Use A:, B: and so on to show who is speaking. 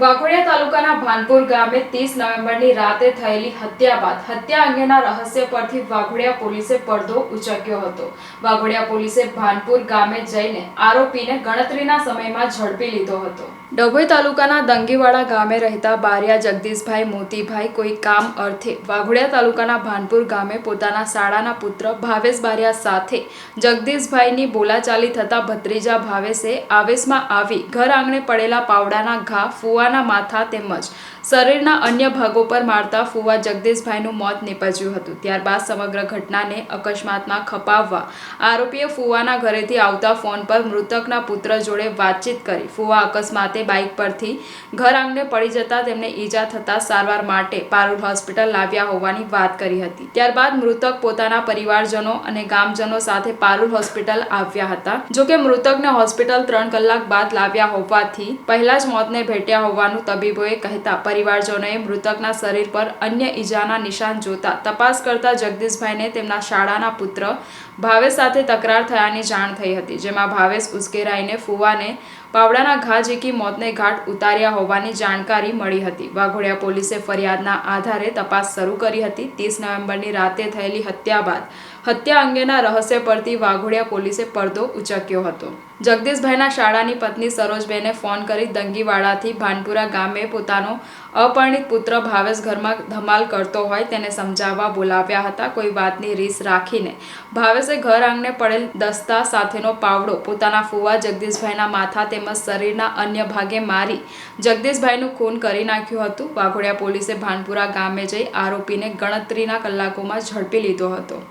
A: વાઘોડિયા તાલુકાના ભાનપુર ગામે ત્રીસ નવેમ્બરની રાતે થયેલી હત્યા બાદ, હત્યા અંગેના રહસ્ય પરથી વાઘોડિયા પોલીસે પડદો ઉચક્યો હતો. વાઘોડિયા પોલીસે ભાનપુર ગામે જઈને આરોપીને ગણતરીના સમયમાં ઝડપી લીધો હતો. ડભોઈ તાલુકાના દંગીવાડા ગામે રહેતા બારિયા જગદીશભાઈ મોતીભાઈ કોઈ કામ અર્થે વાઘોડિયા તાલુકાના ભાનપુર ગામે પોતાના શાળાના પુત્ર ભાવેશ બારિયા સાથે જગદીશભાઈની બોલાચાલી થતા ભત્રીજા ભાવેશે આવેશમાં આવી ઘર આંગણે પડેલા પાવડાના ઘા ફુવાના માથા તેમજ શરીરના અન્ય ભાગો પર મારતા ફુવા જગદીશભાઈનું મોત નીપજ્યું હતું. ત્યારબાદ સમગ્ર ઘટનાને અકસ્માતમાં ખપાવવા આરોપીએ ફુવાના ઘરેથી આવતા ફોન પર મૃતકના પુત્ર જોડે વાતચીત કરી. ફુવા અકસ્માતે બાઇક પરથી ઘર આંગણે પડી જતા તેમને ઈજા થતા સારવાર માટે પારુલ હોસ્પિટલ લાવ્યા હોવાની વાત કરી હતી. ત્યારબાદ મૃતક પોતાના પરિવારજનો અને ગામજનો સાથે પારુલ હોસ્પિટલ આવ્યા હતા. જોકે મૃતકને હોસ્પિટલ ત્રણ કલાક બાદ લાવ્યા હોવાથી પહેલા જ મોતને ભેટ્યા હોવાનું તબીબોએ કહેતા પરિવારજનોએ મૃતકના શરીર પર અન્ય ઈજાના નિશાન જોતા તપાસ કરતા જગદીશભાઈને તેમના શાળાના પુત્ર ભાવેશ સાથે તકરાર થયાની જાણ થઈ હતી, જેમાં ભાવેશ ઉશ્કેરાઈને ફુવાને પાવડાના ઘા ઝીકી મોતને ઘાટ ઉતાર્યા હોવાની જાણકારી મળી હતી. વાઘોડિયા પોલીસે ફરિયાદના આધારે તપાસ શરૂ કરી હતી. ત્રીસ નવેમ્બરની રાતે થયેલી હત્યા બાદ હત્યા અંગેના રહસ્ય પરથી વાઘોડિયા પોલીસે પડદો ઉચક્યો હતો. જગદીશભાઈના શાળાની પત્ની સરોજબેને ફોન કરી દંગીવાડાથી ભાનપુરા ગામે પોતાનો અપરિણિત પુત્ર ભાવેશ ઘરમાં ધમાલ કરતો હોય તેને સમજાવવા બોલાવ્યા હતા. કોઈ વાતની રીસ રાખીને ભાવેશે ઘર આંગણે પડેલ દસ્તા સાથેનો પાવડો પોતાના ફુવા જગદીશભાઈના માથા તેમજ શરીરના અન્ય ભાગે મારી જગદીશભાઈનું ખૂન કરી નાખ્યું હતું. વાઘોડિયા પોલીસે ભાનપુરા ગામે જઈ આરોપીને ગણતરીના કલાકોમાં ઝડપી લીધો હતો.